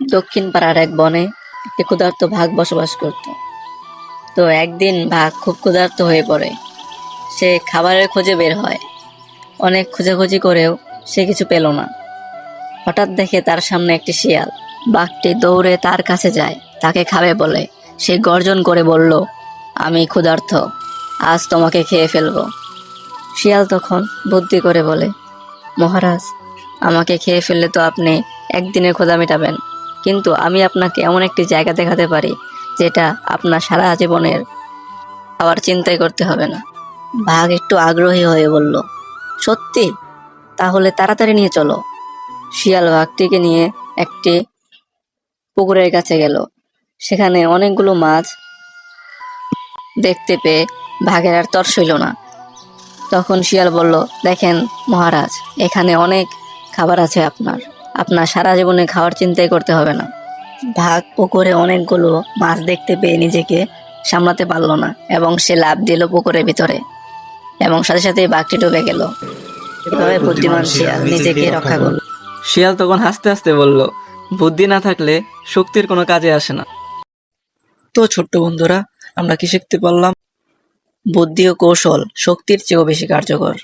দক্ষিণ পাড়ার এক বনে একটি ক্ষুধার্ত ভাগ বসবাস করত। তো একদিন ভাগ খুব ক্ষুধার্ত হয়ে পড়ে। সে খাবারের খোঁজে বের হয়। অনেক খোঁজাখুঁজি করেও সে কিছু পেল না। হঠাৎ দেখে তার সামনে একটি শিয়াল। বাঘটি দৌড়ে তার কাছে যায়। তাকে খাবে বলে সে গর্জন করে বলল, আমি ক্ষুধার্ত। আজ তোমাকে খেয়ে ফেলব। শিয়াল তখন বুদ্ধি করে বলে, মহারাজ, আমাকে খেয়ে ফেললে তো আপনি একদিনের ক্ষুধা মেটাবেন। কিন্তু আমি আপনাকে এমন একটি জায়গা দেখাতে পারি, যেটা আপনার সারা জীবনের আবার চিন্তাই করতে হবে না। বাঘ একটু আগ্রহী হয়ে বলল, সত্যি? তাহলে তাড়াতাড়ি নিয়ে চলো। শিয়াল বাঘটিকে নিয়ে একটি পুকুরের কাছে গেল। সেখানে অনেকগুলো মাছ দেখতে পেয়ে বাঘের আর তর সইল না। তখন শিয়াল বলল, দেখেন মহারাজ, এখানে অনেক খাবার আছে আপনার। আপনার সারা জীবনে খাওয়ার চিন্তাই করতে হবে না। ভাগ পুকুরে অনেকগুলো মাছ দেখতে পেয়ে নিজেকে সামলাতে পারল না এবং সে লাভ দিল পুকুরের ভিতরে এবং সাথে সাথে বাঘটি ডুবে গেল। এভাবে বুদ্ধিমান শিয়াল নিজেকে রক্ষা করল। শিয়াল তখন হাসতে হাসতে বলল বুদ্ধি না থাকলে শক্তির কোনো কাজে আসে না। তো ছোট্ট বন্ধুরা আমরা কি শিখতে পারলাম? বুদ্ধি ও কৌশল শক্তির চেয়েও বেশি কার্যকর।